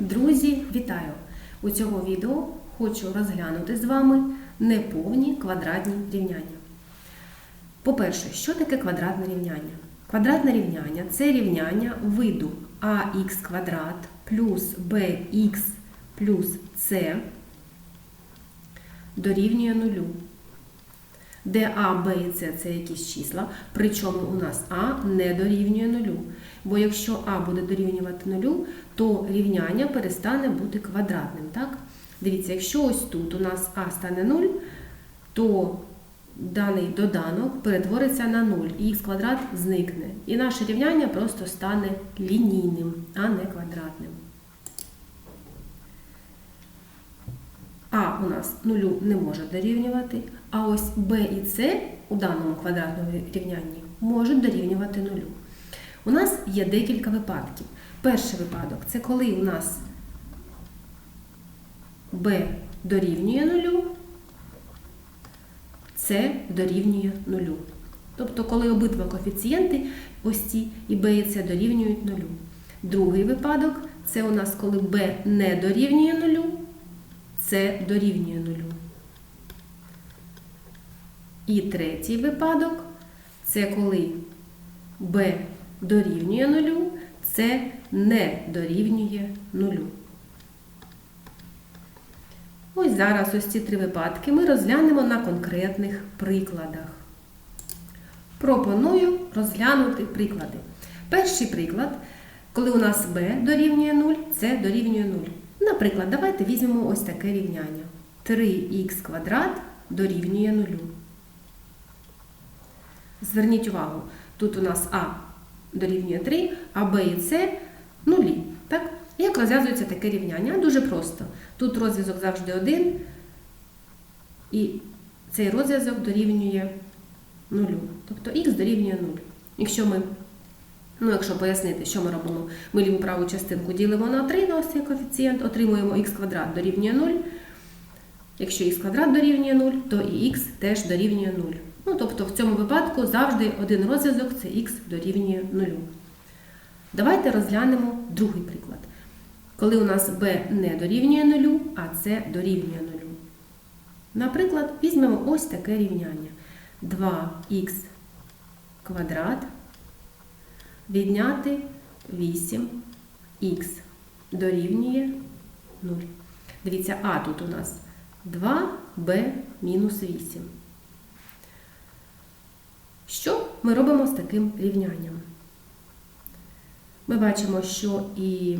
Друзі, вітаю! У цього відео хочу розглянути з вами неповні квадратні рівняння. По-перше, що таке квадратне рівняння? Квадратне рівняння це рівняння виду ax квадрат плюс bx плюс c дорівнює нулю. Де А, Б і С це якісь числа, причому у нас А не дорівнює нулю. Бо якщо А буде дорівнювати нулю, то рівняння перестане бути квадратним. Так? Дивіться, якщо ось тут у нас А стане 0, то даний доданок перетвориться на 0, і х квадрат зникне. І наше рівняння просто стане лінійним, а не квадратним. А у нас нулю не може дорівнювати, а ось Б і С у даному квадратному рівнянні можуть дорівнювати нулю. У нас є декілька випадків. Перший випадок це коли у нас Б дорівнює нулю, С дорівнює нулю. Тобто, коли обидва коефіцієнти, ось ці і Б і С дорівнюють нулю. Другий випадок це у нас коли Б не дорівнює нулю, С дорівнює нулю. І третій випадок це коли b дорівнює нулю, С не дорівнює нулю. Ось зараз ось ці три випадки ми розглянемо на конкретних прикладах. Пропоную розглянути приклади. Перший приклад, коли у нас b дорівнює 0, С дорівнює 0. Наприклад, давайте візьмемо ось таке рівняння. 3х квадрат дорівнює 0. Зверніть увагу, тут у нас А дорівнює 3, а Б і С нулі. Так? Як розв'язується таке рівняння? Дуже просто. Тут розв'язок завжди один, і цей розв'язок дорівнює 0. Тобто х дорівнює 0. Якщо ми, ну якщо пояснити, що ми робимо, ми ліву праву частинку ділимо на 3 на ось цей коефіцієнт, отримуємо х квадрат дорівнює 0. Якщо х квадрат дорівнює 0, то і х теж дорівнює 0. Ну, тобто в цьому випадку завжди один розв'язок це х дорівнює 0. Давайте розглянемо другий приклад. Коли у нас b не дорівнює 0, а c дорівнює 0. Наприклад, візьмемо ось таке рівняння. 2х квадрат відняти 8х дорівнює 0. Дивіться, а тут у нас 2b мінус 8. Що ми робимо з таким рівнянням? Ми бачимо, що і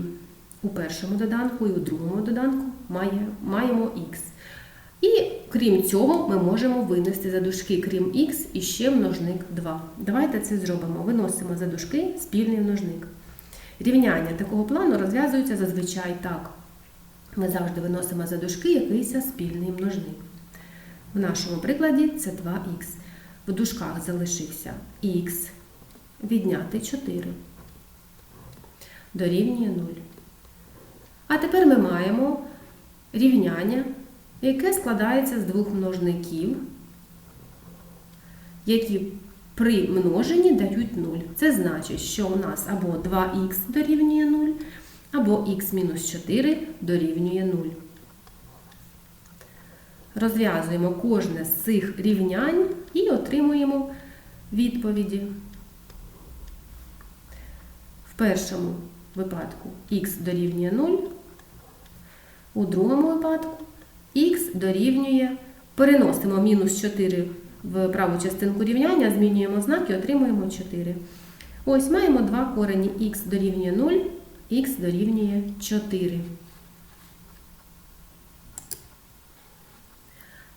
у першому доданку, і у другому доданку має, маємо х. І крім цього, ми можемо винести за дужки, крім х, і ще множник 2. Давайте це зробимо. Виносимо за дужки спільний множник. Рівняння такого плану розв'язуються зазвичай так. Ми завжди виносимо за дужки якийсь спільний множник. В нашому прикладі це 2х. В дужках залишився х відняти 4. Дорівнює 0. А тепер ми маємо рівняння, яке складається з двох множників, які при множенні дають 0. Це значить, що у нас або 2х дорівнює 0, або х мінус 4 дорівнює 0. Розв'язуємо кожне з цих рівнянь і отримуємо відповіді. В першому випадку х дорівнює 0, у другому випадку х дорівнює, переносимо мінус 4 в праву частинку рівняння, змінюємо знак і отримуємо 4. Ось маємо два корені х дорівнює 0, х дорівнює 4.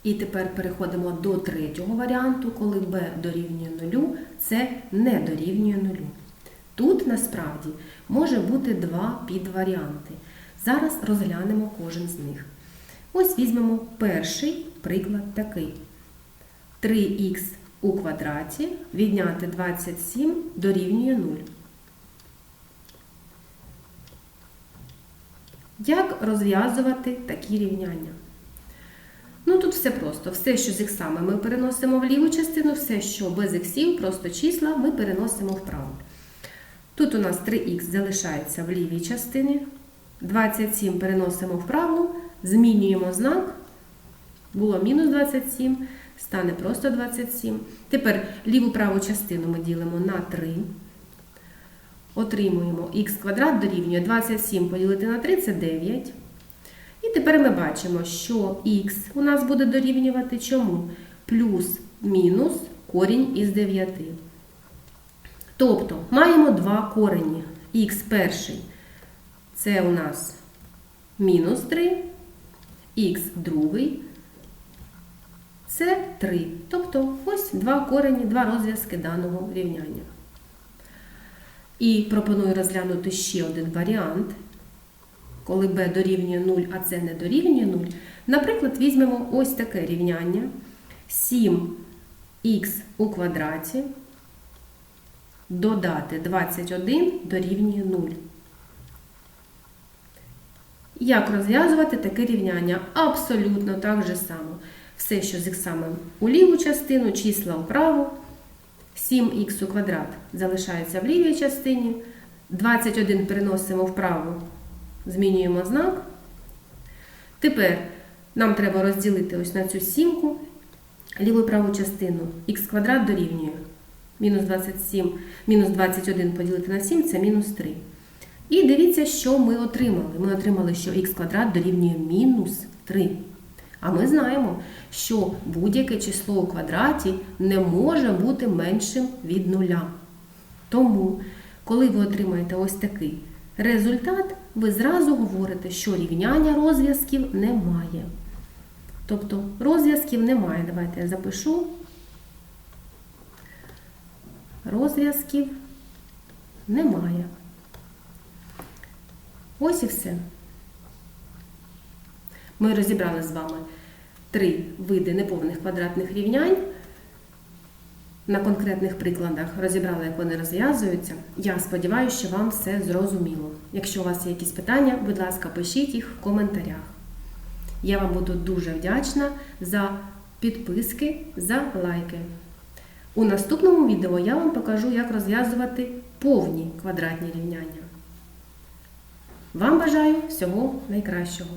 І тепер переходимо до третього варіанту, коли b дорівнює 0, це не дорівнює 0. Тут насправді може бути два підваріанти. Зараз розглянемо кожен з них. Ось візьмемо перший приклад такий. 3х у квадраті відняти 27 дорівнює 0. Як розв'язувати такі рівняння? Все просто. Все, що з іксами ми переносимо в ліву частину, все, що без іксів, просто числа, ми переносимо вправо. Тут у нас 3х залишається в лівій частині, 27 переносимо вправо, змінюємо знак. Було мінус 27, стане просто 27. Тепер ліву праву частину ми ділимо на 3. Отримуємо х квадрат дорівнює 27 поділити на 3 це 9. Тепер ми бачимо, що х у нас буде дорівнювати чому? Плюс-мінус корінь із 9. Тобто маємо два корені. Х перший це у нас мінус 3, х другий це 3. Тобто ось два корені, два розв'язки даного рівняння. І пропоную розглянути ще один варіант, коли b дорівнює 0, а це не дорівнює 0. Наприклад, візьмемо ось таке рівняння 7х у квадраті додати 21 дорівнює 0. Як розв'язувати таке рівняння? Абсолютно так же само. Все, що з іксами у ліву частину, числа вправо. 7х у квадрат залишається в лівій частині. 21 переносимо вправо, змінюємо знак. Тепер нам треба розділити ось на цю сімку ліву і праву частину. х квадрат дорівнює мінус 27, мінус 21 поділити на 7 це мінус 3. І дивіться, що ми отримали. Ми отримали, що х квадрат дорівнює мінус 3. А ми знаємо, що будь-яке число у квадраті не може бути меншим від нуля. Тому, коли ви отримаєте ось такий результат, ви зразу говорите, що рівняння розв'язків немає. Тобто розв'язків немає. Давайте я запишу. Розв'язків немає. Ось і все. Ми розібрали з вами три види неповних квадратних рівнянь. На конкретних прикладах розібрали, як вони розв'язуються. Я сподіваюся, що вам все зрозуміло. Якщо у вас є якісь питання, будь ласка, пишіть їх в коментарях. Я вам буду дуже вдячна за підписки, за лайки. У наступному відео я вам покажу, як розв'язувати повні квадратні рівняння. Вам бажаю всього найкращого!